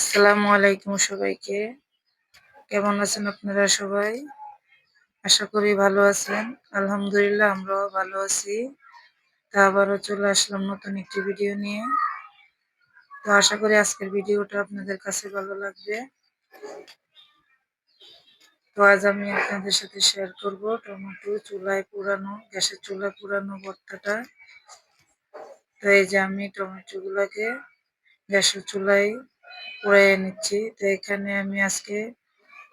আসসালামু আলাইকুম সবাইকে। কেমন আছেন আপনারা সবাই? আশা করি ভালো আছেন। আলহামদুলিল্লাহ, আমরাও ভালো আছি। তা আবারও চলে আসলাম নতুন একটি ভিডিও নিয়ে। তো আশা করি আজকের ভিডিওটা আপনাদের কাছে ভালো লাগবে। তো আজ আমি আপনাদের সাথে শেয়ার করব টমেটো চুলায় পুরানো, গ্যাসের চুলায় পুরানো ভর্তাটা। তো এই যে আমি টমেটোগুলোকে গ্যাসের চুলায় পুড়ে নিচ্ছি। তো এখানে আমি আজকে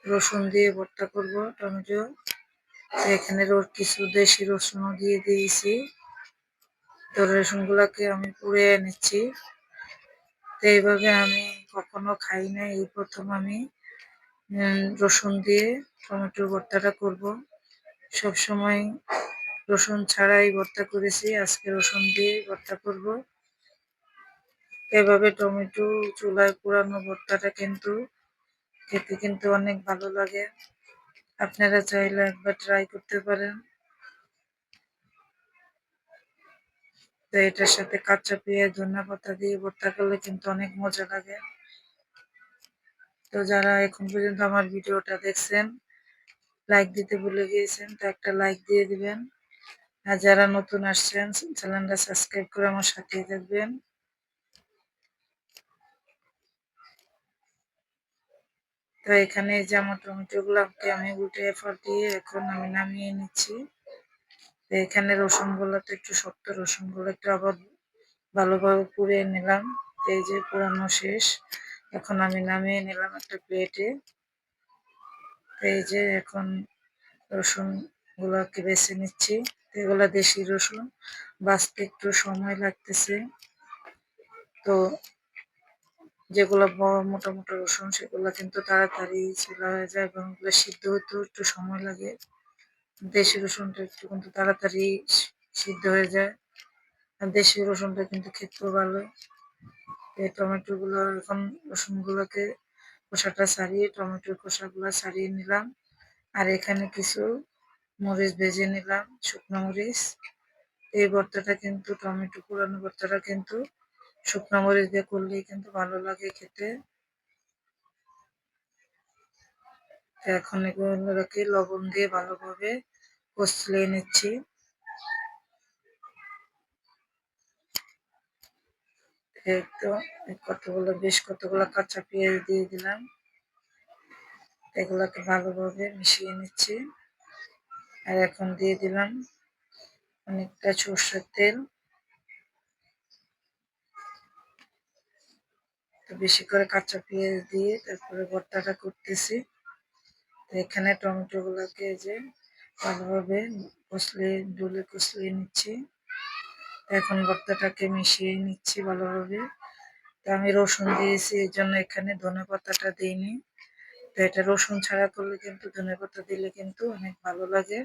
রসুন দিয়ে ভর্তা করব, টমেটো। তো এখানে কিছু দেশি রসুনও দিয়ে দিয়েছি। তো রসুনগুলোকে আমি পুড়ে নিচ্ছি। তো এইভাবে আমি কখনো খাই না এই প্রথম আমি রসুন দিয়ে টমেটো ভর্তাটা করব। সব সময় রসুন ছাড়াই ভর্তা করেছি। আজকে রসুন দিয়ে ভর্তা করব। এভাবে টমেটো, চুলায় পুরানো ভর্তাটা কিন্তু খেতে কিন্তু অনেক ভালো লাগে। আপনারা চাইলে একবার ট্রাই করতে পারেন। তো এটার সাথে কাঁচা পেঁয়াজ, ধনিয়া পাতা দিয়ে ভর্তা করলে কিন্তু অনেক মজা লাগে। তো যারা এখন পর্যন্ত আমার ভিডিওটা দেখছেন লাইক দিতে ভুলে গিয়েছেন, তো একটা লাইক দিয়ে দিবেন। আর যারা নতুন আসছেন, চ্যানেলটা সাবস্ক্রাইব করে আমার সাথেই থাকবেন। তো এখানে যে আমার টমেটো গুলাকে আমি উল্টে দিয়ে এখন আমি নামিয়ে নিচ্ছি। তো এখানে রসুনগুলো তো একটু শক্ত রসুনগুলো একটু আবার ভালোভাবে পুড়িয়ে নিলাম। এই যে পুরানো শেষ। এখন আমি নামিয়ে নিলাম একটা প্লেটে। এই যে এখন রসুন গুলাকে বেছে নিচ্ছি। এগুলা দেশি রসুন। বাঁচতে একটু সময় লাগতেছে। তো যেগুলো বড় মোটা মোটা রসুন, সেগুলো কিন্তু তাড়াতাড়ি চুলা হয়ে যায় এবং ওগুলো সিদ্ধ হতেও একটু সময় লাগে। দেশি রসুনটা একটু কিন্তু তাড়াতাড়ি সিদ্ধ হয়ে যায়। আর দেশি রসুনটা কিন্তু খেতেও ভালো। এই টমেটো গুলো এখন রসুন গুলোকে খোসাটা ছাড়িয়ে, টমেটোর খোসাগুলো ছাড়িয়ে নিলাম। আর এখানে কিছু মরিচ ভেজে নিলাম, শুকনো মরিচ। এই ভর্তাটা কিন্তু টমেটো পুরানো ভর্তাটা কিন্তু শুকনো মরিচ দিয়ে করলেই কিন্তু ভালো লাগে খেতে। এখন এগুলোকে লবণ দিয়ে ভালোভাবে কষলে নিচ্ছি। তো কতগুলো, বেশ কতগুলো কাঁচা পেঁয়াজ দিয়ে দিলাম। এগুলোকে ভালোভাবে মিশিয়ে নিচ্ছি। আর এখন দিয়ে দিলাম অনেকটা সর্ষের তেল। তো বেশি করে কাঁচা পেঁয়াজ দিয়ে তারপরে ভর্তাটা করতেছি। এখানে টমেটো গুলোকে যে ভালোভাবে কষলে, ডুলে কষলিয়ে নিচ্ছি। এখন ভর্তাটাকে মিশিয়ে নিচ্ছি ভালোভাবে। তো আমি রসুন দিয়েছি, এই জন্য এখানে ধনে পাতাটা দিইনি। তো এটা রসুন ছাড়া করলে কিন্তু, ধনে পাতা দিলে কিন্তু অনেক ভালো লাগে।